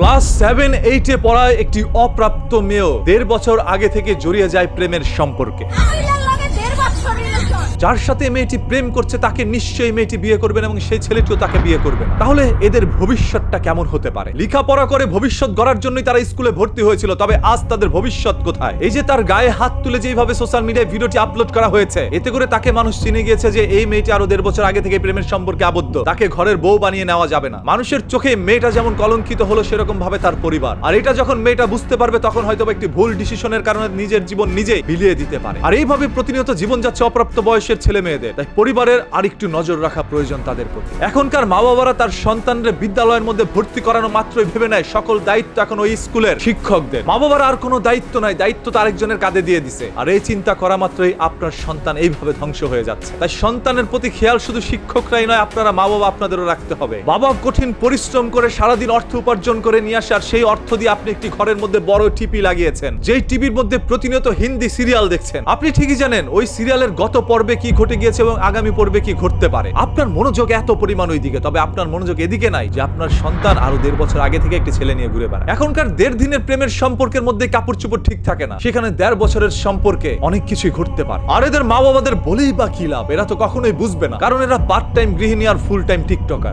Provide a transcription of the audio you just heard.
Class seven এইটে পড়ায় একটি অপ্রাপ্ত মেয়েও দেড় বছর আগে থেকে জড়িয়ে যায় প্রেমের সম্পর্কে। যার সাথে মেয়েটি প্রেম করছে, তাকে নিশ্চয়ই মেয়েটি বিয়ে করবেন এবং সেই ছেলেটিও তাকে বিয়ে করবে। তাহলে এদের ভবিষ্যৎটা কেমন হতে পারে? লেখাপড়া করে ভবিষ্যৎ গড়ার জন্যই তারা স্কুলে ভর্তি হয়েছিল, তবে আজ তাদের ভবিষ্যৎ কোথায়? এই যে তার গায়ে হাত তুলে যেভাবে সোশ্যাল মিডিয়ায় ভিডিওটি আপলোড করা হয়েছে, এতে করে তাকে মানুষ চিনে গিয়েছে যে এই মেয়েটি আরও দেড় বছর আগে থেকে প্রেমের সম্পর্কে আবদ্ধ। তাকে ঘরের বউ বানিয়ে নেওয়া যাবে না। মানুষের চোখে মেয়েটা যেমন কলঙ্কিত হলো সেরকম ভাবে তার পরিবার। আর এটা যখন মেয়েটা বুঝতে পারবে, তখন হয়তো একটি ভুল ডিসিশনের কারণে নিজের জীবন নিজেই বিলিয়ে দিতে পারে। আর এইভাবে প্রতিনিয়ত জীবন যাচ্ছে অপ্রাপ্ত বয়সের ছেলে মেয়েদের তাই পরিবারের আরেকটু নজর রাখা প্রয়োজন তাদের প্রতি। এখনকার মা বাবারা তার সন্তানদের বিদ্যালয়ের মধ্যে ভর্তি করানো মাত্রই ভেবে নেয়, সকল দায়িত্ব এখন ওই স্কুলের শিক্ষকদের। মা বাবার আর কোনো দায়িত্ব নাই, দায়িত্ব তো আরেকজনের কাঁধে দিয়ে দিছে। আর এই চিন্তা করা মাত্রই আপনার সন্তান এইভাবে ধ্বংস হয়ে যাচ্ছে। তাই সন্তানের প্রতি খেয়াল শুধু শিক্ষকরাই নয়, আপনারা মা বাবা আপনাদেরও রাখতে হবে। বাবা কঠিন পরিশ্রম করে সারাদিন অর্থ উপার্জন করে নিয়ে আসে, আর সেই অর্থ দিয়ে আপনি একটি ঘরের মধ্যে বড় টিভি লাগিয়েছেন। যেই টিভির মধ্যে প্রতিনিয়ত হিন্দি সিরিয়াল দেখছেন। আপনি ঠিকই জানেন, ওই সিরিয়ালের গত পর্বে কি ঘটে গিয়েছে এবং আগামী পর্বে কি ঘটতে পারে? আপনার মনোযোগ এত পরিমাণ ওইদিকে, তবে আপনার মনোযোগ এদিকে নাই যে আপনার সন্তান আরও দেড় বছর আগে থেকে একটি ছেলে নিয়ে ঘুরে বেড়ায়। এখনকার দেড় দিনের প্রেমের সম্পর্কের মধ্যে কাপড় চোপড় ঠিক থাকে না। সেখানে দেড় বছরের সম্পর্কে অনেক কিছুই ঘটতে পারে। আর এদের মা বাবাদের বলেই বা কি লাভ? এরা তো কখনোই বুঝবে না। কারণ এরা পার্ট টাইম গৃহিণী আর ফুল টাইম টিকটকার